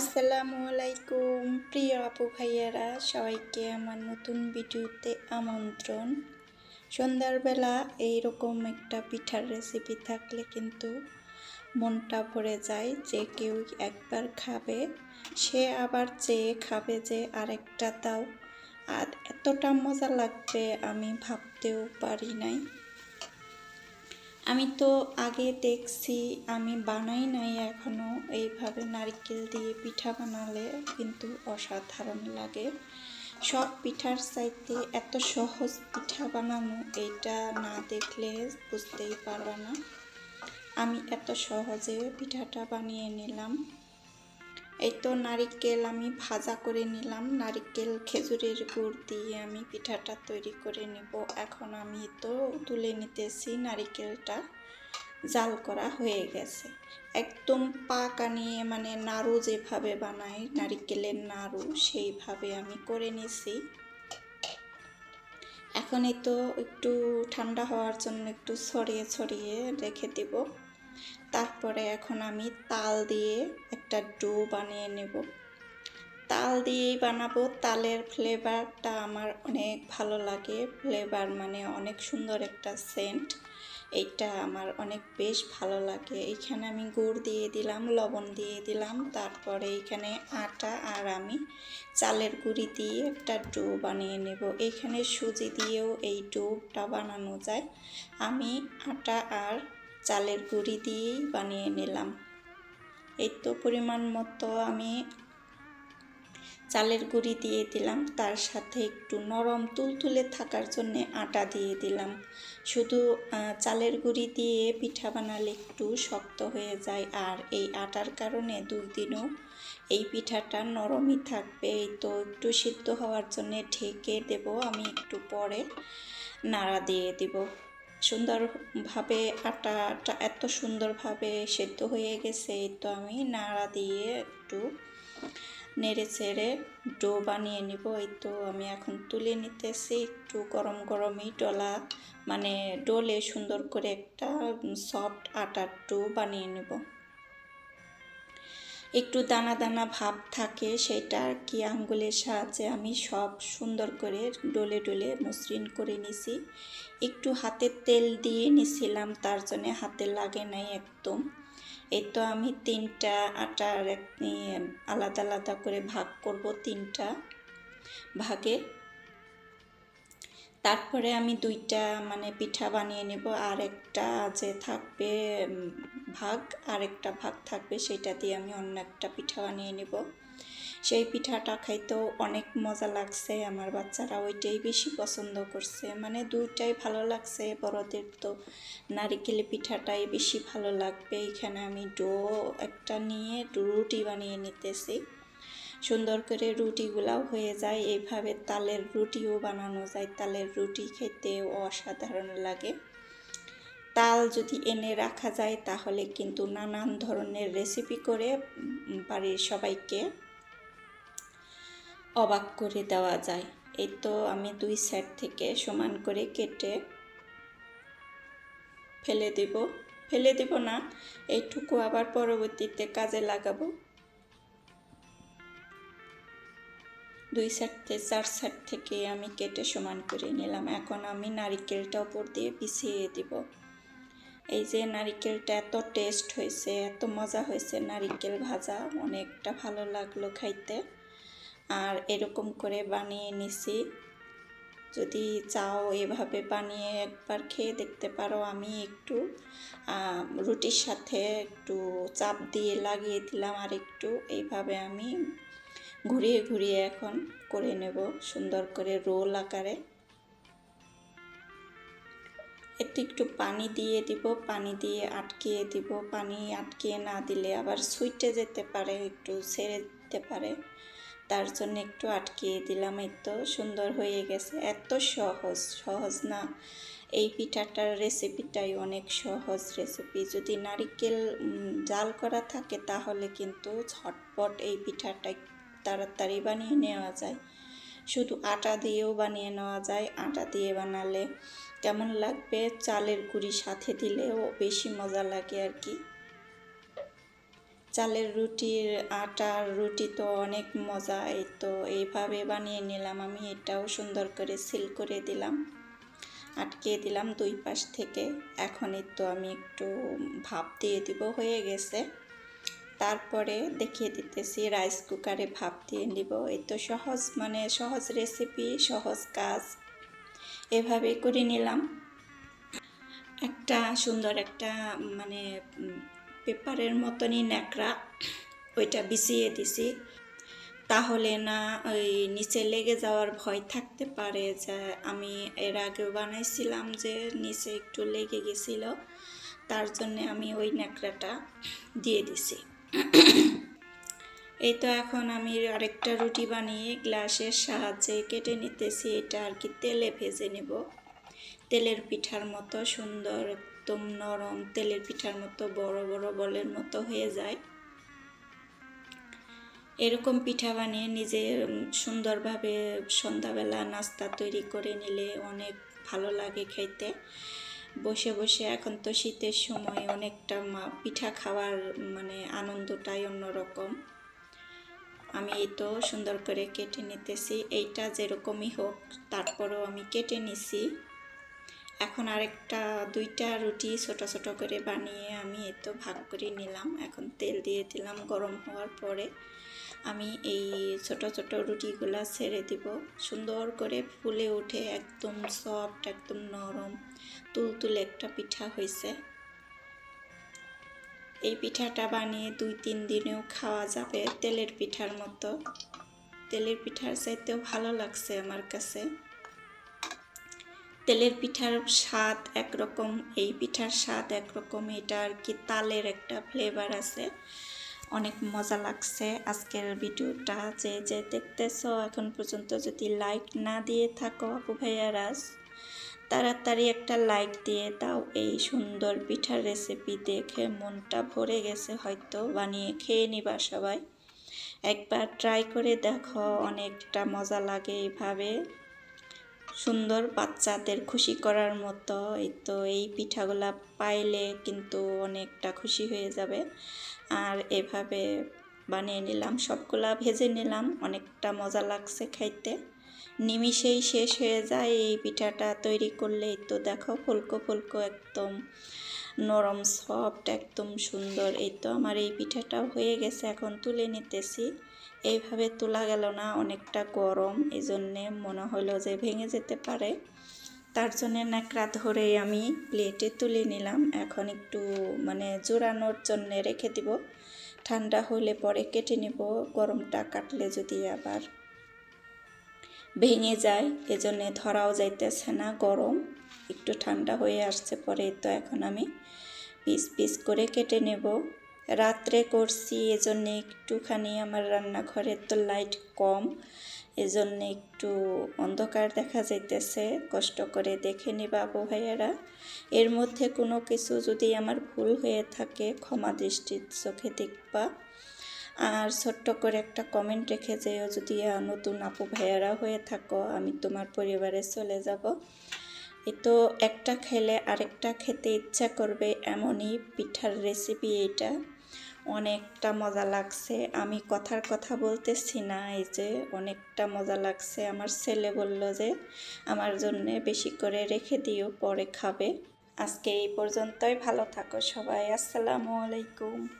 আসসালামু আলাইকুম। প্রিয় আপু ভাইয়ারা, সবাইকে আমার নতুন ভিডিওতে আমন্ত্রণ। সন্ধ্যার এইরকম একটা পিঠার রেসিপি থাকলে কিন্তু মনটা ভরে যায় যে কেউ একবার খাবে, সে আবার চেয়ে খাবে যে আরেকটা দাও। আর এতটা মজা লাগবে আমি ভাবতেও পারি নাই। আমি তো আগে দেখছি, আমি বানাই নাই এখনও এইভাবে নারকেল দিয়ে পিঠা বানালে কিন্তু অসাধারণ লাগে। সব পিঠার চাইতে এত সহজ পিঠা বানানো, এইটা না দেখলে বুঝতেই পারবে না। আমি এত সহজে পিঠাটা বানিয়ে নিলাম। এই তো নারিকেল আমি ভাজা করে নিলাম। নারিকেল, খেজুরের গুড় দিয়ে আমি পিঠাটা তৈরি করে নেব। এখন আমি তো তুলে নিতেছি নারিকেলটা। জাল করা হয়ে গেছে। একদম পাক আনিয়ে মানে নাড়ু যেভাবে বানাই, নারিকেলের নাড়ু সেইভাবে আমি করে নিছি। এখন এই তো একটু ঠান্ডা হওয়ার জন্য একটু ছড়িয়ে ছড়িয়ে রেখে দেব। তারপরে এখন আমি তাল দিয়ে একটা ডো বানিয়ে নেব। তাল দিয়েই বানাবো। তালের ফ্লেভারটা আমার অনেক ভালো লাগে। ফ্লেভার মানে অনেক সুন্দর একটা সেন্ট। এইটা আমার অনেক বেশ ভালো লাগে। এইখানে আমি গুড় দিয়ে দিলাম, লবণ দিয়ে দিলাম। তারপরে এইখানে আটা আর আমি চালের গুঁড়ি দিয়ে একটা ডো বানিয়ে নেব। এইখানে সুজি দিয়েও এই ডোটা বানানো যায়। আমি আটা আর চালের গুঁড়ি দিয়েই বানিয়ে নিলাম। এই তো পরিমাণ মতো আমি চালের গুঁড়ি দিয়ে দিলাম। তার সাথে একটু নরম তুলতুলে থাকার জন্য আটা দিয়ে দিলাম। শুধু চালের গুঁড়ি দিয়ে পিঠা বানালে একটু শক্ত হয়ে যায় আর এই আটার কারণে দুই দিনও এই পিঠাটা নরমই থাকবে। এই তো একটু সিদ্ধ হওয়ার জন্য ঢেকে দেব। আমি একটু পরে নাড়া দিয়ে দিব। সুন্দরভাবে আটাটা এত সুন্দরভাবে সেদ্ধ হয়ে গেছে তো আমি নাড়া দিয়ে একটু নেড়ে চেড়ে ডো বানিয়ে নিব। এই তো আমি এখন তুলে নিতেছি একটু গরম গরমই ডলা মানে ডোলে সুন্দর করে একটা সফট আটার ডো বানিয়ে নেব। একটু দানা দানা ভাব থাকে, সেটা আর কি আঙ্গুলের সাহায্যে আমি সব সুন্দর করে ডলে ডলে মসৃণ করে নিছি। একটু হাতে তেল দিয়ে নিছিলাম, তার জন্যে হাতে লাগে নাই একদম। এই তো আমি তিনটা আটার আলাদা আলাদা করে ভাগ করব তিনটা ভাগে। তারপরে আমি দুইটা মানে পিঠা বানিয়ে নেব। আর একটা যে থাকবে ভাগ, আর একটা ভাগ থাকবে, সেটা দিয়ে আমি অন্য একটা পিঠা বানিয়ে নেব। সেই পিঠাটা খাইতেও অনেক মজা লাগছে। আমার বাচ্চারা ওইটাই বেশি পছন্দ করছে। মানে দুইটাই ভালো লাগছে। বড়দের তো নারিকেল পিঠাটাই বেশি ভালো লাগবে। এখানে আমি ডো একটা নিয়ে রুটি বানিয়ে নিতেছি। সুন্দর করে রুটিগুলাও হয়ে যায়। এইভাবে তালের রুটিও বানানো যায়। তালের রুটি খেতেও অসাধারণ লাগে। তাল যদি এনে রাখা যায়, তাহলে কিন্তু নানান ধরনের রেসিপি করে বাড়ির সবাইকে অবাক করে দেওয়া যায়। এই তো আমি দুই সাইড থেকে সমান করে কেটে ফেলে দেব। ফেলে দেব না, এইটুকু আবার পরবর্তীতে কাজে লাগাবো। দুই সাইড চার সাইড থেকে আমি কেটে সমান করে নিলাম। এখন আমি নারিকেলটা উপর দিয়ে পিছিয়ে দিব। এই যে নারিকেলটা এত টেস্ট হয়েছে, এত মজা হয়েছে, নারিকেল ভাজা অনেকটা ভালো লাগল খাইতে। আর এরকম করে বানিয়ে নিছি। যদি চাও এভাবে বানিয়ে একবার খেয়ে দেখতে পারো, আমি একটু রুটির সাথে একটু চাপ দিয়ে লাগিয়ে দিলাম আর একটু। এইভাবে আমি ঘুরিয়ে ঘুরিয়ে এখন করে নেব সুন্দর করে রোল আকারে। একটু একটু পানি দিয়ে দিব, পানি দিয়ে আটকিয়ে দিব। পানি আটকিয়ে না দিলে আবার সুইটে যেতে পারে, একটু ছেড়ে দিতে পারে। তার জন্য একটু আটকিয়ে দিলাম, এই তো সুন্দর হয়ে গেছে। এত সহজ সহজ না। এই পিঠাটার রেসিপিটাই অনেক সহজ রেসিপি। যদি নারিকেল জাল করা থাকে তাহলে কিন্তু ঝটপট এই পিঠাটা তাড়াতাড়ি বানিয়ে নেওয়া যায়। শুধু আটা দিয়েও বানিয়ে নেওয়া যায়। আটা দিয়ে বানালে কেমন লাগবে? চালের গুঁড়ি সাথে দিলেও বেশি মজা লাগে আর কি। চালের রুটির আটার রুটি তো অনেক মজা। এই তো এইভাবে বানিয়ে নিলাম আমি। এটাও সুন্দর করে সিল করে দিলাম। আটকে দিলাম দুই পাশ থেকে। এখন তো আমি একটু ভাপ দিয়ে দিব, হয়ে গেছে। তারপরে দেখিয়ে দিতেছি রাইস কুকারে ভাপ দিয়ে নিব। এই তো সহজ মানে সহজ রেসিপি সহজ কাজ। এভাবে করে নিলাম। একটা সুন্দর একটা মানে পেপারের মতনই ন্যাকড়া ওইটা বিছিয়ে দিছি। তাহলে না, ওই নিচে লেগে যাওয়ার ভয় থাকতে পারে যে, আমি এর আগেও বানাইছিলাম যে, নিচে একটু লেগে গেছিল। তার জন্যে আমি ওই ন্যাকড়াটা দিয়ে দিছি। এই তো এখন আমি আরেকটা রুটি বানিয়ে গ্লাসের সাহায্যে কেটে নিতেছি। এটা আর কি তেলে ভেজে নেব। তেলের পিঠার মতো সুন্দর, একদম নরম তেলের পিঠার মতো বড় বড় বলের মতো হয়ে যায়। এরকম পিঠা বানিয়ে নিজে সুন্দরভাবে সন্ধ্যাবেলা নাস্তা তৈরি করে নিলে অনেক ভালো লাগে খেতে। বসে বসে এখন তো শীতের সময় অনেকটা পিঠা খাওয়ার মানে আনন্দটাই অন্যরকম। আমি এই তো সুন্দর করে কেটে নিতেছি। এইটা যেরকমই হোক, তারপরও আমি কেটে নিছি। এখন আরেকটা, দুইটা রুটি ছোট ছোট করে বানিয়ে আমি এই তো ভাগ করে নিলাম। এখন তেল দিয়ে দিলাম গরম হওয়ার পরে। আমি এই ছোট ছোট রুটিগুলা ছেড়ে দিব। সুন্দর করে ফুলে উঠে একদম সফট একদম নরম তুলতুলে একটা পিঠা হয়েছে। এই পিঠাটা বানিয়ে দুই, তিন দিনেও খাওয়া যাবে তেলের পিঠার মতো। তেলের পিঠার চাইতেও ভালো লাগছে আমার কাছে। তেলের পিঠার স্বাদ একরকম, এই পিঠার স্বাদ একরকম, এটা আর কি তালের একটা ফ্লেভার আছে। অনেক মজা লাগছে আজকের ভিডিওটা। যে যে দেখতেছো এখন পর্যন্ত যদি লাইক না দিয়ে থাকো আপু ভাইয়ারা, তাড়াতাড়ি একটা লাইক দিয়ে দাও। এই সুন্দর পিঠার রেসিপি দেখে মনটা ভরে গেছে হয়তো, বানিয়ে খেয়ে নিবা সবাই। একবার ট্রাই করে দেখো, অনেকটা মজা লাগে এইভাবে। সুন্দর বাচ্চাদের খুশি করার মতো, এই তো এই পিঠাগুলা পাইলে কিন্তু অনেকটা খুশি হয়ে যাবে। আর এভাবে বানিয়ে নিলাম। সবগুলা ভেজে নিলাম। অনেকটা মজা লাগছে খাইতে। নিমিষেই শেষ হয়ে যায় এই পিঠাটা তৈরি করলেই। তো দেখো ফুলকো ফুলকো একদম নরম, সফট, একদম সুন্দর। এই তো আমার এই পিঠাটাও হয়ে গেছে, এখন তুলে নিতেছি। এইভাবে তোলা গেল না, অনেকটা গরম। এই জন্যে মনে হলো যে ভেঙে যেতে পারে। তার জন্য ন্যাকড়া ধরে আমি প্লেটে তুলে নিলাম। এখন একটু মানে জোড়ানোর জন্য রেখে দিব। ঠান্ডা হলে পরে কেটে নেব। গরমটা কাটলে যদি আবার ভেঙে যায়, এজন্যে ধরাও যাইতেছে না। গরম, একটু ঠান্ডা হয়ে আসছে পরে তো এখন আমি পিস পিস করে কেটে নেব। রাত্রে করছি, এজন্যে একটুখানি আমার রান্নাঘরের তো লাইট কম। এজন্যে একটু অন্ধকার দেখা যাইতেছে, কষ্ট করে দেখে নিবা আপু ভাইয়ারা। এর মধ্যে কোনো কিছু যদি আমার ভুল হয়ে থাকে, ক্ষমা দৃষ্টির চোখে দেখবা। আর ছোট্ট করে একটা কমেন্ট রেখে যেও, যদি নতুন আপু ভাইয়ারা হয়ে থাকো, আমি তোমার পরিবারে চলে যাব। তো একটা খেলে আরেকটা খেতে ইচ্ছা করবে, এমনই পিঠার রেসিপি এটা অনেকটা মজা লাগছে। আমি কথার কথা বলতেছি না, এই যে অনেকটা মজা লাগছে। আমার ছেলে বলল যে, আমার জন্য বেশি করে রেখে দিও, পরে খাবে। আজকে এই পর্যন্তই। ভালো থাকো সবাই। আসসালামু আলাইকুম।